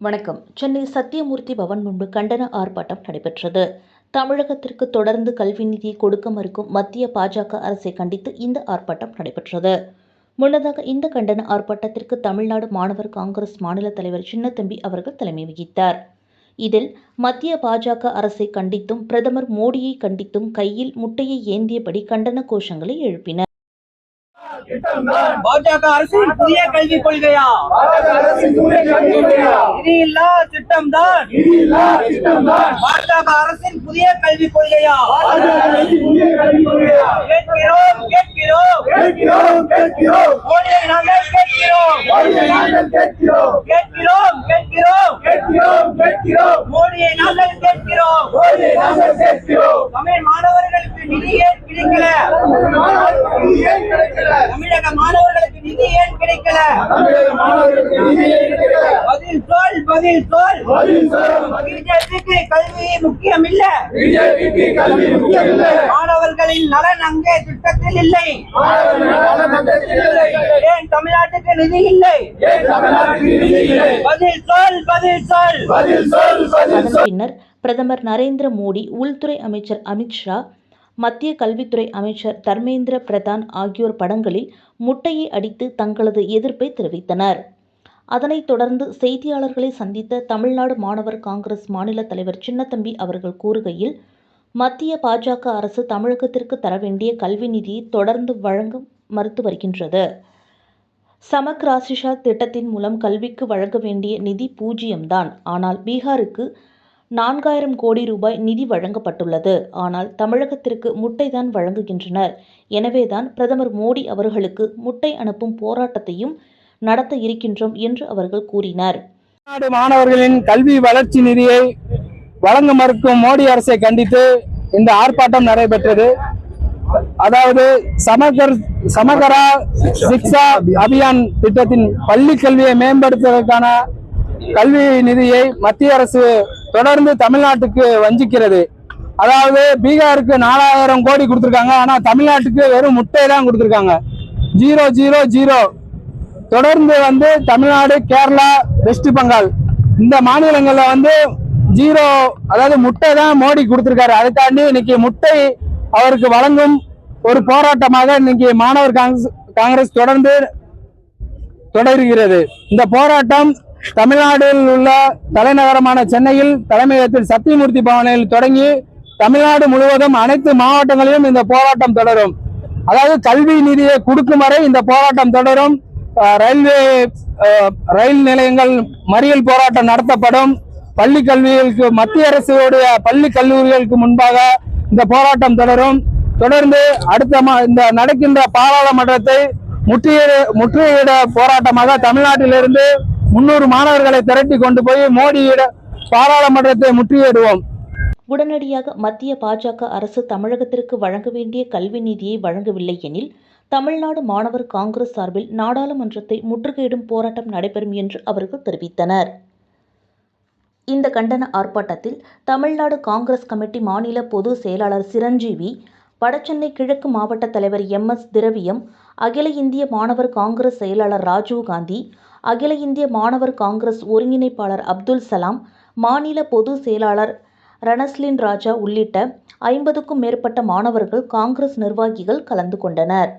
வணக்கம். சென்னை சத்தியமூர்த்தி பவன் முன்பு கண்டன ஆர்ப்பாட்டம் நடைபெற்றது. தமிழகத்திற்கு தொடர்ந்து கல்வி நிதியை கொடுக்க மறுக்கும் மத்திய பாஜக அரசை கண்டித்து இந்த ஆர்ப்பாட்டம் நடைபெற்றது. முன்னதாக இந்த கண்டன ஆர்ப்பாட்டத்திற்கு தமிழ்நாடு மாணவர் காங்கிரஸ் மாநில தலைவர் சின்னத்தம்பி அவர்கள் தலைமை வகித்தார். இதில் மத்திய பாஜக அரசை கண்டித்தும் பிரதமர் மோடியை கண்டித்தும் கையில் முட்டையை ஏந்தியபடி கண்டன கோஷங்களை எழுப்பினர். பாஜக அரசின் புதிய கல்விக் கொள்கையா? நிதியில்லா திட்டம் தான் பாஜக அரசின் புதிய கல்விக் கொள்கையா? கேட்கிறோம் கேட்கிறோம். மோடியை நாங்கள் கேட்கிறோம். கேட்கிறோம். கேட்கிறோம் மோடியை நாங்கள் கேட்கிறோம். தமிழ் மாணவர்களுக்கு நிதி ஏன் கிடைக்கல? தமிழக மாணவர்களுக்கு நிதி ஏன் கிடைக்கல? பதில் சொல் பதில் சொல். பிஜேபிக்கு கல்வி முக்கியம் இல்ல. மாணவர்களின் நலன் அங்கே திட்டத்தில் இல்லை. ஏன் தமிழ்நாட்டுக்கு நிதி இல்லை? பதில் சொல் பதில் சொல். அதன் பின்னர் பிரதமர் நரேந்திர மோடி உள்துறை அமைச்சர் அமித்ஷா மத்திய கல்வித்துறை அமைச்சர் தர்மேந்திர பிரதான் ஆகியோர் படங்களில் முட்டையை அடித்து தங்களது எதிர்ப்பை தெரிவித்தனர். அதனைத் தொடர்ந்து செய்தியாளர்களை சந்தித்த தமிழ்நாடு மாணவர் காங்கிரஸ் மாநில தலைவர் சின்னத்தம்பி அவர்கள் கூறுகையில் மத்திய பாஜக அரசு தமிழகத்திற்கு தர வேண்டிய கல்வி நிதியை தொடர்ந்து வழங்க மறுத்து வருகின்றது. சமக்ராசிஷா திட்டத்தின் மூலம் கல்விக்கு வழங்க வேண்டிய நிதி பூஜ்ஜியம்தான். ஆனால் பீகாருக்கு நான்காயிரம் கோடி ரூபாய் நிதி வழங்கப்பட்டுள்ளது. ஆனால் தமிழகத்திற்கு முட்டை தான் வழங்குகின்றனர். எனவேதான் பிரதமர் மோடி அவர்களுக்கு முட்டை அனுப்பும் போராட்டத்தையும் நடத்த இருக்கின்றோம் என்று அவர்கள் கூறினர். தமிழ்நாடு மாணவர்களின் கல்வி வளர்ச்சி நிதியை வழங்க மறுக்கும் மோடி அரசை கண்டித்து இந்த ஆர்ப்பாட்டம் நடைபெற்றது. அதாவது சமகர் சமகரா சிக்ஷா அபியான் திட்டத்தின் பள்ளி கல்வியை மேம்படுத்துவதற்கான கல்வி நிதியை மத்திய அரசு தொடர்ந்து தமிழ்நாட்டுக்கு வஞ்சிக்கிறது. அதாவது பீகாருக்கு நாலாயிரம் கோடி கொடுத்துருக்காங்க. ஆனால் தமிழ்நாட்டுக்கு வெறும் முட்டை தான் கொடுத்துருக்காங்க. Zero zero zero. தொடர்ந்து வந்து தமிழ்நாடு கேரளா வெஸ்ட் பெங்கால். இந்த மாநிலங்களில் வந்து ஜீரோ அதாவது முட்டை தான் மோடி கொடுத்திருக்காரு. அதுக்காண்டி இன்னைக்கு முட்டை அவருக்கு வழங்கும் ஒரு போராட்டமாக இன்னைக்கு மாணவர் காங்கிரஸ் காங்கிரஸ் தொடர்ந்து தொடர்கிறது. இந்த போராட்டம் தமிழ்நாட்டில் உள்ள தலைநகரமான சென்னையில் தலைமையகத்தில் சத்தியமூர்த்தி பவனில் தொடங்கி தமிழ்நாடு முழுவதும் அனைத்து மாவட்டங்களிலும் இந்த போராட்டம் தொடரும். அதாவது கல்வி நிதியை கொடுக்கும் வரை இந்த போராட்டம் தொடரும். ரயில்வே ரயில் நிலையங்கள் மறியல் போராட்டம் நடத்தப்படும். பள்ளி கல்விகளுக்கு மத்திய அரசுடைய பள்ளி கல்லூரிகளுக்கு முன்பாக இந்த போராட்டம் தொடரும். தொடர்ந்து அடுத்த மா- இந்த நடக்கின்ற பாராளுமன்றத்தை முற்றுகையிட முற்றுகையிட போராட்டமாக தமிழ்நாட்டிலிருந்து முன்னூறு மாணவர்களை திரட்டி கொண்டு போய் மோடியிட பாராளுமன்றத்தை முற்றியிடுவோம் உடனடியாக மத்திய பாஜக அரசு தமிழகத்திற்கு வழங்க வேண்டிய கல்வி நிதியை வழங்கவில்லை எனில் தமிழ்நாடு மாணவர் காங்கிரஸ் சார்பில் நாடாளுமன்றத்தை முற்றுகையிடும் போராட்டம் நடைபெறும் என்று அவர்கள் தெரிவித்தனர். இந்த கண்டன ஆர்ப்பாட்டத்தில் தமிழ்நாடு காங்கிரஸ் கமிட்டி மாநில பொது செயலாளர் சிரஞ்சீவி வடசென்னை கிழக்கு மாவட்ட தலைவர் எம் எஸ் திரவியம் அகில இந்திய மாணவர் காங்கிரஸ் செயலாளர் ராஜீவ் காந்தி அகில இந்திய மாணவர் காங்கிரஸ் ஒருங்கிணைப்பாளர் அப்துல் சலாம் மாநில பொதுச் செயலாளர் ரணஸ்லின் ராஜா உள்ளிட்ட ஐம்பதுக்கும் மேற்பட்ட மாணவர்கள் காங்கிரஸ் நிர்வாகிகள் கலந்து கொண்டனர்.